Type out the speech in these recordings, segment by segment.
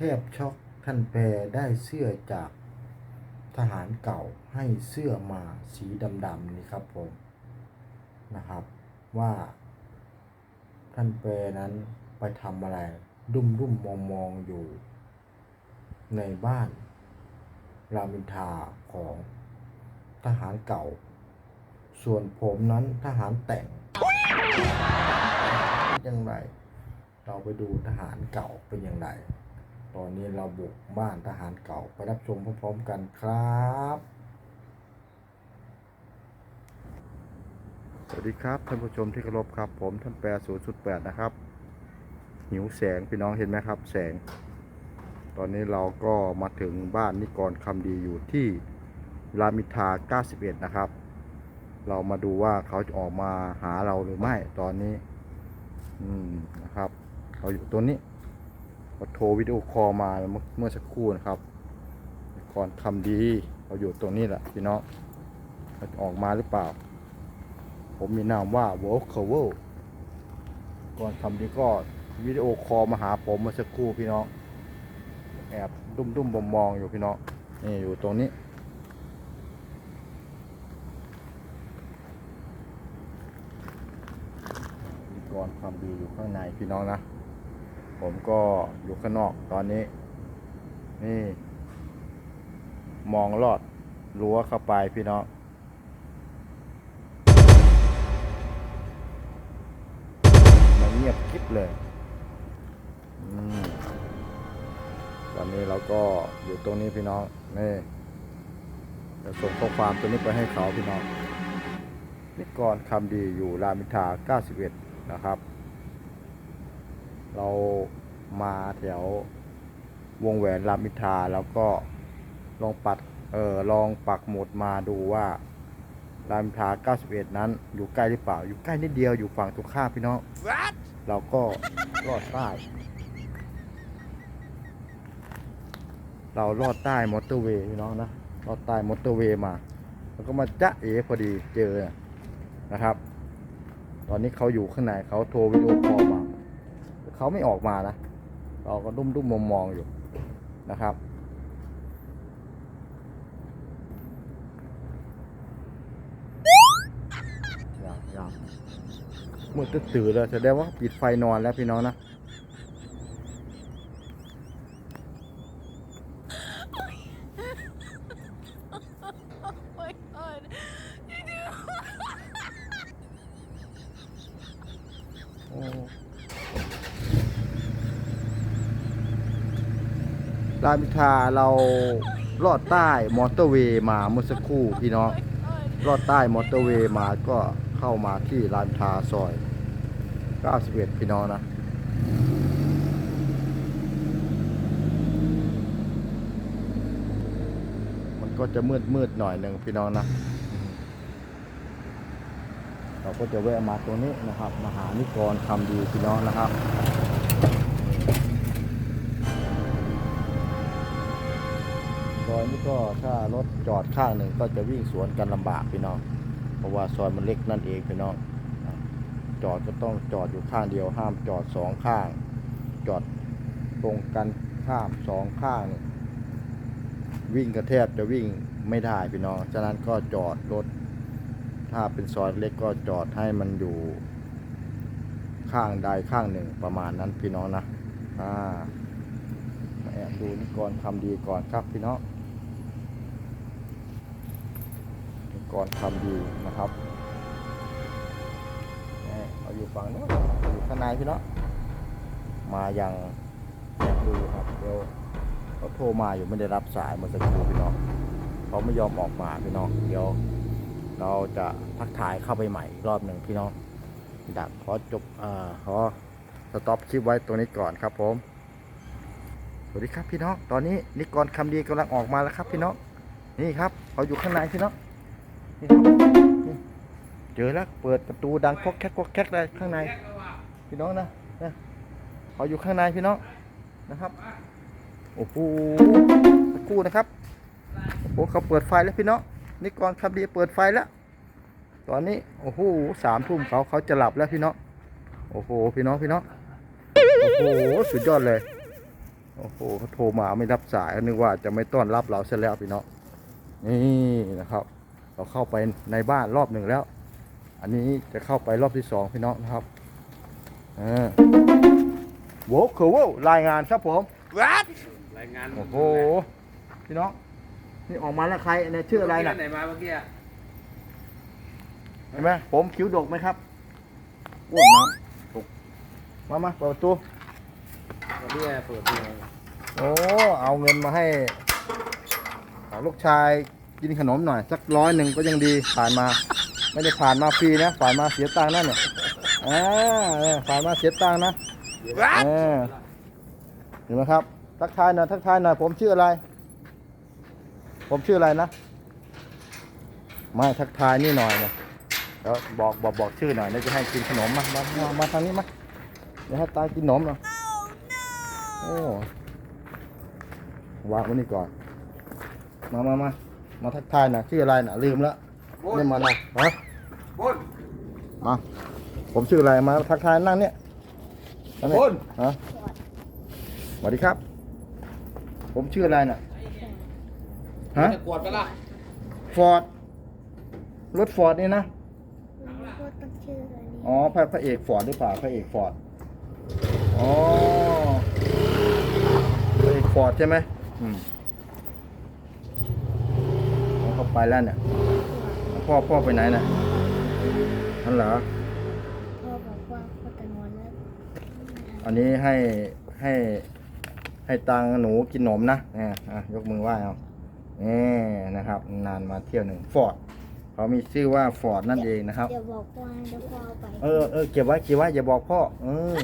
ทพช็อกท่านแปรได้เสื้อจากทหารเก่าให้เสื้อมาสีดำๆนี่ครับผมนะครับว่าท่านแปรนั้นไปทำอะไรดุมดุมมองมองๆอยู่ ในบ้านรามอินทาของทหารเก่า ส่วนผมนั้นทหารแต่งเป็นย่างไรเราไปดูทหารเก่าเป็นอย่างไร ตอนนี้เราบุกบ้านทหารเก่าไปรับชมพร้อมๆกันครับ สวัสดีครับท่านผู้ชมที่เคารพครับ ผมท่านแปรศูนย์สุดแปดนะครับ หิวแสงพี่น้องเห็นไหมครับ แสง ตอนนี้เราก็มาถึงบ้านนิกรคำดีอยู่ที่รามิทา91 นะครับ เรามาดูว่าเขาจะออกมาหาเราหรือไม่ตอนนี้ อืมนะครับเราอยู่ตัวนี้ ก็โทรวิดีโอคอลมาเมื่อเมื่อสักครู่นะครับก่อนทำดีเราอยู่ตรงนี้แหละพี่น้องออกมาหรือเปล่า ผมมีนามว่า w o r k w o r ก่อนทำดีก็วิดีโอคอลมาหาผมเมื่อสักครู่พี่น้องแอบดุ้มดุ้มมองมองอยู่พี่น้องนี่อยู่ตรงนี้ ก่อนทำดีอยู่ข้างในพี่น้องนะ ผมก็อยู่ข้างนอกตอนนี้ นี่ มองลอดรั้วเข้าไปพี่น้องมันเงียบกริบเลยอมตอนนี้เราก็อยู่ตรงนี้พี่น้องนี่จะส่งข้อความตัวนี้ไปให้เขาพี่น้องนิกรคำดีอยู่รามอินทรา91 นะครับ เรามาแถววงแหวนรามอินทราแล้วก็ลองปัดเออลองปักหมุดมาดูว่ารามอินทรา91 นั้น อยู่ใกล้หรือเปล่า อยู่ใกล้นิดเดียวอยู่ฝั่งตรงข้ามพี่น้องเราก็ลอดใต้เราลอดใต้มอเตอร์เวย์พี่น้องนะลอดใต้มอเตอร์เวย์มาแล้วก็มาจ๊ะเอ๋พอดีเจอนะครับ ตอนนี้เขาอยู่ข้างในเขาโทรวิดีโอคอลมา เขาไม่ออกมานะ เราก็ดุ้มดุ้มมองมองๆอยู่นะครับ มืดตื่นเลยแสดงว่าปิดไฟนอนแล้วพี่น้องนะ my god. โอ้ รามอินทราเราลอดใต้มอเตอร์เวย์มาเมื่อสักครู่พี่น้องลอดใต้มอเตอร์เวย์มาก็เข้ามาที่รามอินทราซอย 91 พี่น้องนะมันก็จะมืดมืดๆหน่อยหนึ่งพี่น้องนะเราก็จะแวะมาตรงนี้นะครับมาหานิกรคำดีพี่น้องนะครับ ซอยนี้ก็ถ้ารถจอดข้างหนึ่งก็จะวิ่งสวนกันลำบากพี่น้อง เพราะว่าซอยมันเล็กนั่นเองพี่น้อง จอดก็ต้องจอดอยู่ข้างเดียวห้ามจอดสองข้าง จอดตรงกันข้ามสองข้างนี่วิ่งกระแทบจะวิ่งไม่ได้พี่น้อง ฉะนั้นก็จอดรถ ถ้าเป็นซอยเล็กก็จอดให้มันอยู่ ข้างใดข้างหนึ่งประมาณนั้นพี่น้องนะ อ่าแอบดูนิกรคำดีก่อนครับพี่น้อง นิกรคำดีนะครับเราอยู่ฝั่งนู้นอยู่ข้างในพี่น้องมายังแอบดูครับเดี๋ยวเขาโทรมาอยู่ไม่ได้รับสายเมื่อสักครู่พี่น้องเขาไม่ยอมออกมาพี่น้องเดี๋ยวเราจะทักทายเข้าไปใหม่รอบหนึ่งพี่น้องดักขอจบอ่าขอสต็อปคลิปไว้ตรงนี้ก่อนครับผม สวัสดีครับพี่น้อง ตอนนี้นิกรคำดีกำลังออกมาแล้วครับพี่น้อง นี่ครับเขาอยู่ข้างในพี่น้อง เจอแล้วเปิดประตูดังก๊อกแก๊กก๊อกแก๊กเลยข้างใน พี่น้องนะนะเขาอยู่ข้างในพี่น้องนะครับโอ้โหสักครู่นะครับโอ้โหเขาเปิดไฟแล้วพี่น้องนี่ก่อนครับดีเปิดไฟแล้ว ตอนนี้โอ้โหสามทุ่มเขาเขาจะหลับแล้วพี่น้องโอ้โหพี่น้องพี่น้องโอ้โหสุดยอดเลยโอ้โหเขาโทรมาไม่รับสายนึกว่าจะไม่ต้อนรับเราเสียแล้วพี่น้องนี่นะครับ เราเข้าไปในบ้านรอบหนึ่งแล้ว อันนี้จะเข้าไปรอบที่สองพี่น้องนะครับอ่าโว้คือโว้รายงานครับผม What รายงานโอ้โหพี่น้องนี่ออกมาแล้วใครเนี่ยชื่ออะไรน่ะไหนมาเมื่อกี้อะเห็นไหมผมคิ้วดกไหมครับอ้วนน้ำตกมามาเปิดประตูวันนี้เปิดตัวโอ้เอาเงินมาให้เอาลูกชาย กินขนมหน่อย สักร้อยหนึ่งก็ยังดีผ่านมา ไม่ได้ผ่านมาฟรีนะผ่านมาเสียตังค์นั่นเนี่ยอ่าเออผ่านมาเสียตังค์นะ What เออเห็นไหมครับ ทักทายหน่อยทักทายหน่อยผมชื่ออะไร ผมชื่ออะไรนะไม่ทักทายนี่หน่อยนะเดี๋ยวบอกบอกบอกชื่อหน่อยแล้วจะให้กินขนมมามามามาทางนี้มาเดี๋ยวให้ตายกินขนมหน่อยโอ้วางไว้นี่ก่อน มามามา มาทักทายหน่อยชื่ออะไรน่ะลืมแล้วนี่มาหน่อยฮะบนมาผมชื่ออะไรมาทักทายนั่งเนี่ยนั่งเนี่ยบนฮะสวัสดีครับ ผมชื่ออะไรน่ะฮะจะกวดไปละฟอร์ดรถฟอร์ดนี่นะพูดต้องชื่ออะไรนี่อ๋อพระพระเอกฟอร์ดหรือเปล่าพระเอกฟอร์ดอ๋อพระเอกฟอร์ดใช่ไหมอืมเอาเขา ไปแล้วเนี่ย พ่อพ่อไปไหนน่ะนั่นเหรอพ่อบอกว่าพ่อจะนอนแล้วอันนี้ให้ให้ให้ตังหนูกินนมนะเนี่ยอะยกมือไหว้เอานี่นะครับ นานมาเที่ยวหนึ่งฟอร์ดเขามีชื่อว่าฟอร์ดนั่นเองนะครับ เดี๋ยวบอกว่าเดี๋ยวพ่อเอาไปเออเออเก็บไว้เก็บไว้อย่าบอกพ่อ เออ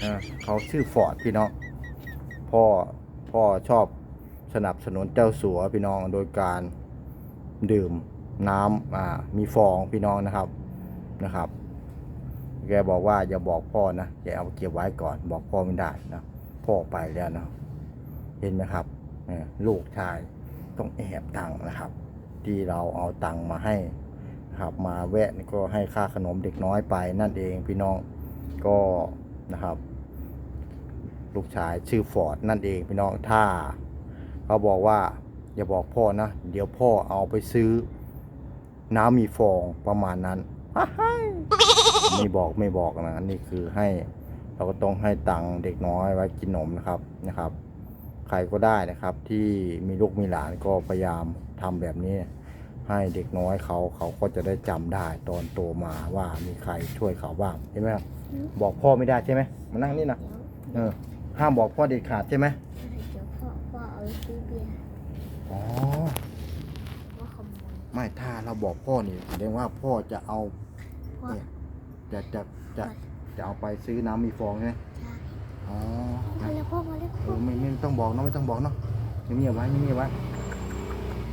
เออเขาชื่อฟอร์ดพี่น้องพ่อพ่อชอบสนับสนุนเจ้าสัวพี่น้องโดยการ ดื่มน้ำอ่ามีฟองพี่น้องนะครับนะครับ แกบอกว่าอย่าบอกพ่อนะแกเอาเก็บไว้ก่อนบอกพ่อไม่ได้นะพ่อไปแล้วนะเห็นไหมครับลูกชายต้องแอบตังค์นะครับ ที่เราเอาตังค์มาให้นะครับมาแวะก็ให้ค่าขนมเด็กน้อยไปนั่นเองพี่น้องก็นะครับ ลูกชายชื่อฟอร์ดนั่นเองพี่น้องถ้าเขาบอกว่า อย่าบอกพ่อนะ เดี๋ยวพ่อเอาไปซื้อ น้ำมีฟองประมาณนั้นไม่บอกไม่บอกนะนี่คือให้เราก็ต้องให้ตังค์เด็กน้อยไว้กินนมนะครับนะครับ ใครก็ได้นะครับ ที่มีลูกมีหลานก็พยายามทำแบบนี้ ให้เด็กน้อยเขาเขาก็จะได้จำได้ตอนโตมาว่ามีใครช่วยเขาบ้างใช่ไหมบบอกพ่อไม่ได้ใช่ไหมมานั่งนี่นะเออห้ามบอกพ่อเด็ดขาดใช่ไหม เดี๋ยวพ่อพ่อเอาไปซื้อเบียร์ อ๋อ พ่อขโมย ไม่ถ้าเราบอกพ่อนี่แสดงว่าพ่อจะเอาพ่อเนี่ยจะจะจะจะเอาไปซื้อน้ำมีฟองใช่ไหมใช่อ๋อมาแล้วพ่อมาแล้วเอพ่ออไม่ไม่ต้องบอกเนาะไม่ต้องบอกเนาะเงียบๆไว้เงียบๆไว้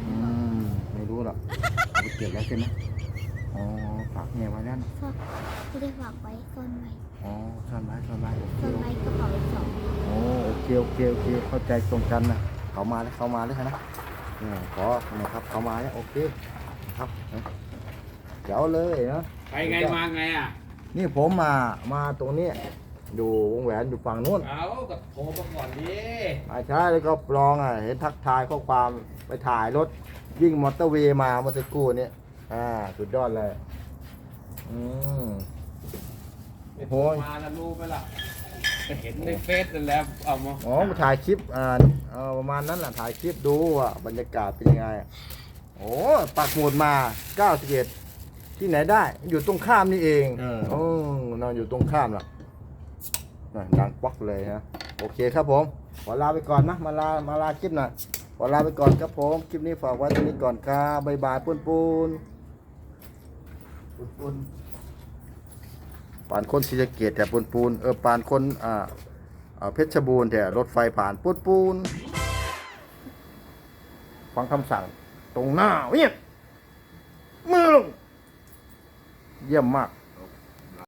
อืมไม่รู้หรอกเอาไปเก็บแล้วใช่ไหมอ๋อฝากเงียบไว้แล้วนะพ่อไม่ได้ฝากไว้ซ่อนไว้อ๋อซ่อนไว้ซ่อนไว้โอเคซ่อนไว้กระเป๋าสองโอ้โอเคโอเคโอเคเข้าใจตรงกันนะเขามาแล้วเขามาแล้วนะเนี่ย ขอนะครับเขามาแล้วโอเคครับเดี๋ยวเลยนะไปไงมาไงอะ นี่ผมมามาตรงนี้อยู่วงแหวนอยู่ฝั่งนู้นเอาก็โทรมาก่อนดิมาใช่แล้วก็ลองอะเห็นทักทายข้อความไปถ่ายรถวิ่งมอเตอร์เวย์มาเมื่อสักครู่นี้อ่าสุดยอดเลย อืมโอ้โหมาแล้วรู้ไหมล่ะ ก็เห็นในเฟซนั่นแหละเอามาอ๋อมาถ่ายคลิปอ่าเออประมาณนั้นแหละถ่ายคลิปดูว่าบรรยากาศเป็นยังไง โอ้ปักหมุดมา91ที่ไหนได้ อยู่ตรงข้ามนี่เองโอ้นอนอยู่ตรงข้ามน่ะน่ะดังป๊อกเลยฮะโอเคครับผม ขอลาไปก่อนนะมาลามาลาคลิปหน่อยขอลาไปก่อนครับผมคลิปนี้ฝากไว้ตรงนี้ก่อนครับบ๊ายบายปูนปูนปูนปูน ปานคนศรีสะเกดแต่ปูนปูนเออปานคนอ่าเพชรบูรณ์แต่รถไฟผ่านปูนปูนฟังคำสั่งตรงหน้าเวียมือลง เยี่ยมมาก